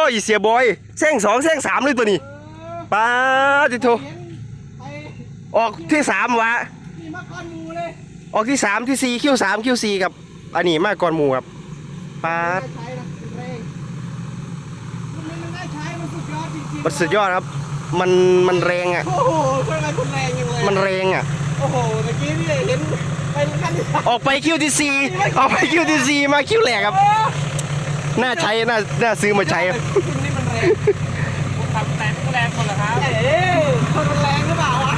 อ้ยเสียบอยแซงสองแซงสามเลยตัวนี้ป้าจิโทเห็นไปออกที่สามวะนี่มาก้อนหมูเลยออกที่สามที่สี่คิวสามคิวสี่ครับ อันนี้มากก่อนหมูครับป้าได้ดใช้นะเป็นแรงมันไม่มันได้ใช้มันสุดยอดจริงๆมันสุดยอดครับ มันมันแรงอะ โอ้โหคนอะไรคนแรงยังเลยมันแรงอะ โอ้โห เมื่อกี้นี่เห็นเป็นคันที่สามออกไปคิวที่สี่ออกไปคิวที่สี่มาคิวแรกครับ น่าใช้น่าน่าซื้อมาใช้ครับคุณนี่มันแรงผมทำแต่ก็แรงหมดเหรอครับ เอ๊ะคนมันแรงหรือเปล่าวะ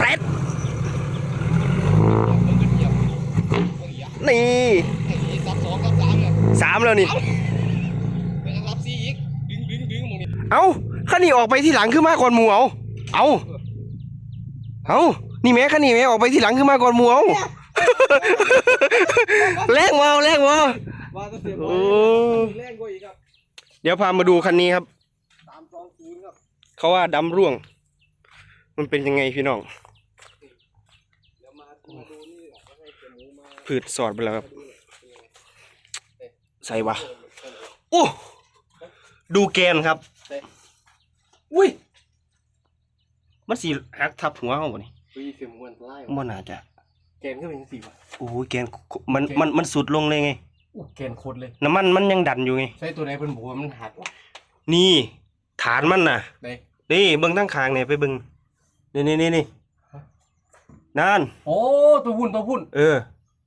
แปดนี่ซับสองซับสามเนี่ยสามแล้วนี่เป็นซับสี่อีก ดึงดึงดึงมองนี่เอ้าขันนี้ออกไปที่หลังขึ้นมาก่อนหมูเอาเอาเอานี่แม่ขันนี้แม่ออกไปที่หลังขึ้นมาก่อนหมูเอา แรงวาวแรงวาวว่าจะเสียบอโอ้ลแรงกว่าอีกครับเดี๋ยวพามาดูคันนี้ครับสามสองศูนย์ครับเขาว่าดำร่วง มันเป็นยังไงพี่น้องเดี๋ยวมามาดูนี่แหละว่าให้เสียหมูมาพืชสอดไปแล้วครับดูเนี่ยเป็นยังไงใส่วะโอ้ดูแกนครับ อุ้ย มันสีหักทับหัวเขาบ่นี่ปีเสียหมูมันไล่มันน่าจะ แกนก็เป็นสี่ว่ะโอ้ยแกนมันมันมันสุดลงเลยไงอู้แกนโคตรเลยน้ำมันมันยังดันอยู่ไง ใช้ตัวไหนเป็นบัวมันหักนี่ ฐานมันน่ะไหนนี่เบิ่งตั้งคางเนี่ยไปเบิ่งนี่นี่นี่นี่นั่น โอ้ตัววุ่นตัววุ่น เออ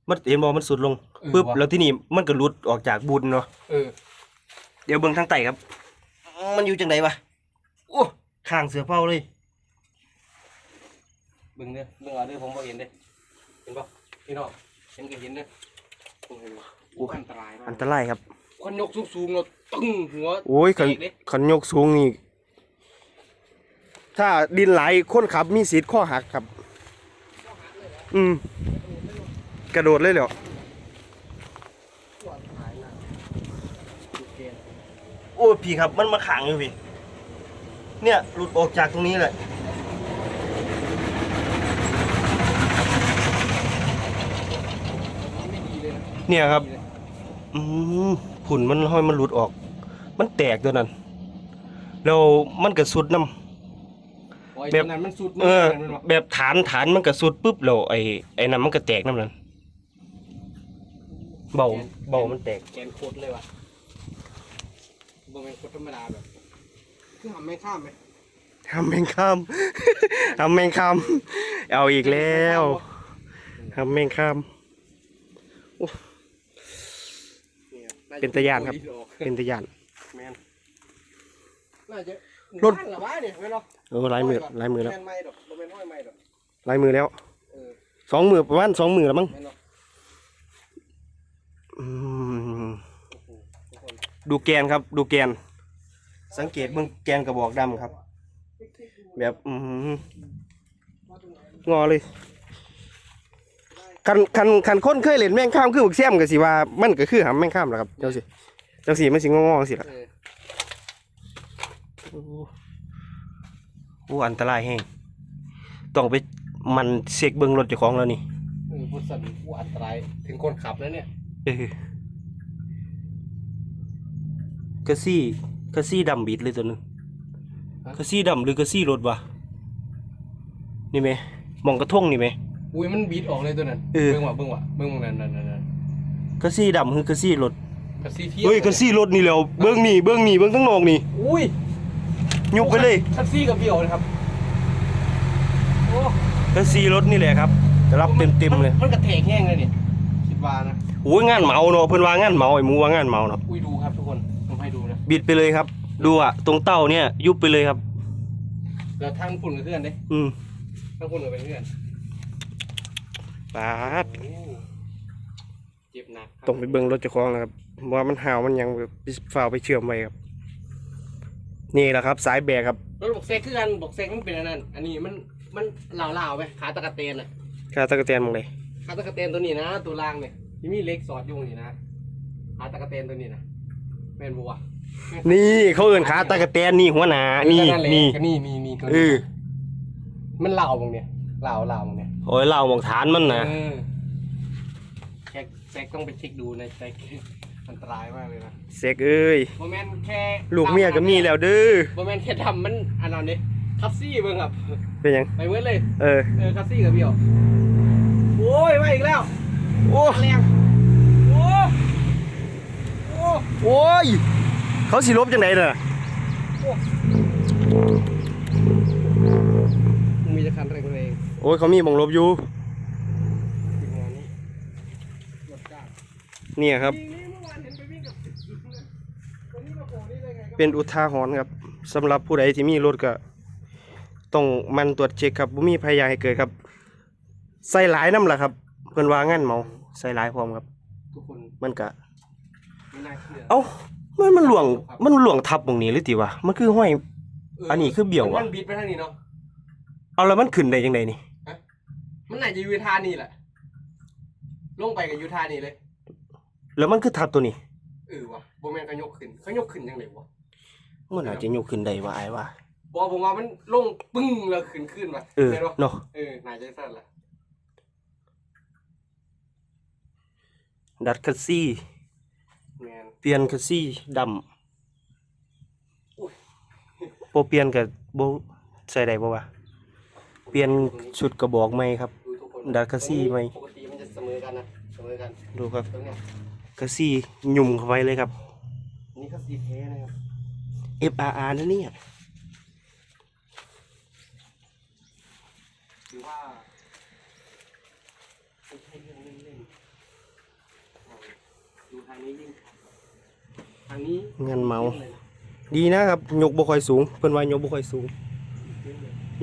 มันเห็นบอกมันสุดลงเออปึ๊บว่ะ แล้วที่นี่มันก็หลุดออกจากบุญเนาะเออเดี๋ยวเบิ่งทางใต้ครับ มันอยู่จังไดวะโอ้ข้างเสือเป้าเลย เบิ่งเด้อเบิ่งเอาเด้อผมบ่เห็นเด้อเห็นป่ะพี่น้องเห็นก็เห็นเด้อโอ้โหอู้อันตรายมากอันตรายครับคนยกสูงๆเนาะตึ้งหัวโอ้ยขันแตกเด้ขันยกสูงนี่ถ้าดินไหลคนขับมีสิทธิ์ข้อหักครับ อืมกระโดดเลยเหรอโอ้ยพี่ครับมันมาขังอยู่พี่เนี่ยหลุดออกจากตรงนี้แหละ ไม่ดี เลยนะเนี่ยครับ อืมผุ่นมันห้อยมันหลุดออก มันแตกตัวนั้น แล้วมันก็สุดน้ำโอ้ยแบบตอนนั้นมันสุดเออมันวะแบบฐานฐานมันก็สุดปุ๊บแล้วไอ้ไอ้นั่นมันก็แตกน้ำนั้นเบาเบามันแตกแกนโคตรเลยว่ะบ่แม่นโคตรธรรมดาแบบคือทำไม่ข้ามไหมทำแมงข้ามทำแมงข้ามเอาอีกแล้วทำแมงข้ามย เป็นตะย่านครับ เป็นตะยานแมนน่าจะรถบ้านเหรอวะเนี่ยแม่นเนาะเออลายมือลายมือแล้วแม่นไม่ดอกบ่แม่นห้อยไม่ดอกลายมือแล้วเออสองมือประมาณสองมือแล้วมั้งแม่นเนาะอืมโอ้โหทุกคนดูแกนครับ ดูแกน สังเกตเบื้องแกนกระบอกดำครับ แบบอืมงอเลย คันคันคันคนเคยเล่นแม่งข้ามคือบึกเสียมก็สิว่ามันก็คือหำแม่งข้ามแหละครับเจ้าสิเจ้าสิมันสิงองๆสิล่ะเออโอ้โอ้อันตรายแฮงต้องไปมันเช็คเบิ่งรถเจ้าของแล้วนี่เออพุทธสันผู้อันตรายถึงคนขับแล้วเนี่ยเออกระซี่กระซี่ดำบิดเลยตัวหนึงกระซี่ดำหรือกระซี่รถวะนี่ไหมมองกระทงนี่ไหม อุ้ยมันบีดออกเลยตัวนั้นเออ เบิ่งว่ะเบิ่งว่ะเบิ่งว่ะนั่นนั่นนั่นนั่นกระซี่ดำคือกระซี่รถกระซีเทียบเฮ้ยกระซี่รถนี่แหล้วเบื้องนี่เบื้องนี่เบื้องทั้งนอกนี่อุ้ยยุบไปเลยคันซี่กับเบี้ยวเลยครับโอ้กระซี่รถนี่แหละครับจะรับเต็มเต็มๆเลยมันกระแทกแห้งเลยเนี่ยคิดว่านะโอ้ยงานเหมาเนาะเพิ่นว่างานเหมาไอ้หมูว่างานเหมาเนาะอุ้ยดูครับทุกคนผมให้ดูนะบิดไปเลยครับ ดูอะตรงเต้าเนี่ยยุบไปเลยครับ แล้วทางฝุ่นกับเพื่อนเด้อืมทางฝุ่นกับเป็นเพื่อน ปาดโอ้เจ็บหนักครับต้องไปเบิ่งรถเจ้าของนะครับว่ามันหาวมันยังฝ่าวไปเชื่อมไว้ครับ นี่แหละครับ สายแบกครับรถบอกเซกคือกันบอกเซกมันเป็นอันนั้น อันนี้มันมันเหลาๆไปขาตะกะเตนอะคาตะกะแตนมองเลยขาตะกะเตนตัวนี้นะตัวล่างเนี่ยที่มีเหล็กสอดอยู่นี่นะขาตะกะเตนตัวนี้นะแม่นบัวะนี่เขาเอิ้นขาตะกะแตนนี่หัวหนานี่ก็แหละนี่ก็นี่นี่นี่ตัวเอนี้อ มันเหลาบางเนี่ยเหลาเหลาบางเนี่ย โอ้ยเล่ามองฐานมันนะเออแซกแซกต้องไปเช็คดูในแซกอันตรายมากเลยนะเสกเอ้ยโมเมนต์แค่ลูกเมียก็มีแล้วเด้อโมเมนต์แค่ทำมันอันนั้นนี่คัสซี่เบิ่งครับเป็นหยัง ไปเมื่อเลยเออ เออคัสซี่กับเบี้ยวโอ้ยมาอีกแล้วโอ้แรงโอ้โอ้โอ้ย เขาสิลบจังไดน่ะมีจะคันแรงแรง โอ้ยเขามีหมองลบอยู่ทีมงานนี้รถจ้างเนี่ยครับนี่เมื่อวานเห็นไปวิ่งกับวันนี้มาโผล่นี่เลยไงก็เป็นอุทาหรณ์ครับสำหรับผู้ใดที่มีรถก็ต้องหมันตรวจเช็คครับบ่มีภัยอยากให้เกิดครับ ใส่หลายน้ำล่ะครับเพิ่นว่างั้นเมาใส่หลายพร้อมครับ ทุกคนมันก็ไม่น่าเชื่อเอ้ามันมันหลวงมันหลวงทับตรงนี้หรือติวะมันคือห้อย อันนี้คือเบี่ยวอะมันบิดไปทางนี้เนาะเอาแล้วมันขึ้นได้ยังไงนี่มั นไหนจะอยูทานี่แหละ ลงไปกับอยูทานี่เลย แล้วมันคือทับตัวนี้เออวะโบแมนเขายกขึ้นเขายกขึ้นยังไงวะมันอาจจะยกขึ้นได้ว่าไอ้ว่าบอผมว่ามันลงปึ้งแล้วขึ้นขึ้นวะเออห็นปะเนาะเออน่าจะสั้นแหละดัดคัสซี่แมนเปลี่ยนคัสซี่ดอุ้ยำโปเปลี่ยนกับโบใส่ได้บ่วะเปลี่ยนชุดกระบอกใหม่ครับ ดูทุกคนดัดคัสซี่ไหมปกติมันจะเสมอกันนะเสมอกันดูครับตรงเนี้ยคัสซี่ยุ่มเข้าไปเลยครับ นี่คัสซี่เทนะครับ FRR นั่นเนี่ยถือว่าไม่ใช่เรื่องเล่นๆดูทางนี้ยิ่งชัดทางนี้เงินเมาล่นเลยนะดีนะครับยกบ่ค่อยสูง เพิ่นว่ายกบ่ค่อยสูง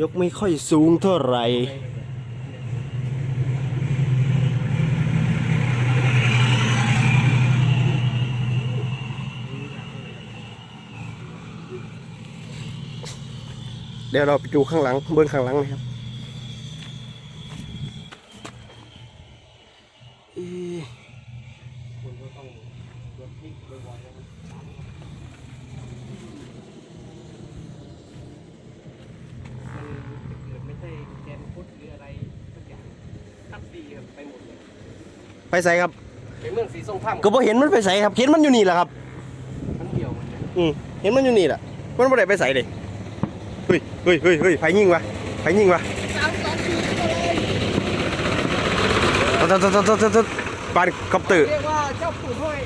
ยกไม่ค่อยสูงเท่าไหร่เดี๋ยวเราไปดูข้างหลังเบื้องข้างหลังนะครับเอ๊ะคุณก็ต้องยกพลิกบ่อยๆนะครับมันเกิดไม่ใช่แกนพุทธหรืออะไรสักอย่างทับซีครับไปหมดเลยไปใส่ครับเป็นเมืองสีส้มท่ามก็บ่เห็นมันไปใส่ครับเห็นมันอยู่นี่แหละครับมันเหี่ยวเหมือนกันอืมเห็นมันอยู่นี่แหละมันบ่ได้ไปใส่เลย เฮ้ยเฮ้ยเฮ้ยเฮ้ยไผยิงวะไผยิงวะตดตดตดตดตดตดปานคอปเตอร์เรียกว่าเจ้าปู่ห้อย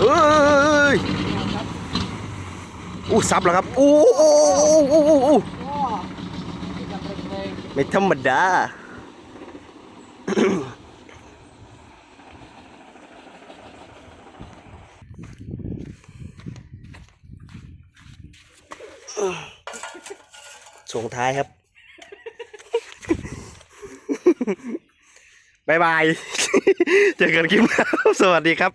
เอ้ยอู้ซับแล้วครับอู้อู้อู้อู้อู้ไม่ธรรมดา ส่งท้ายครับ บายบาย เจอกันคลิปหน้าสวัสดีครับ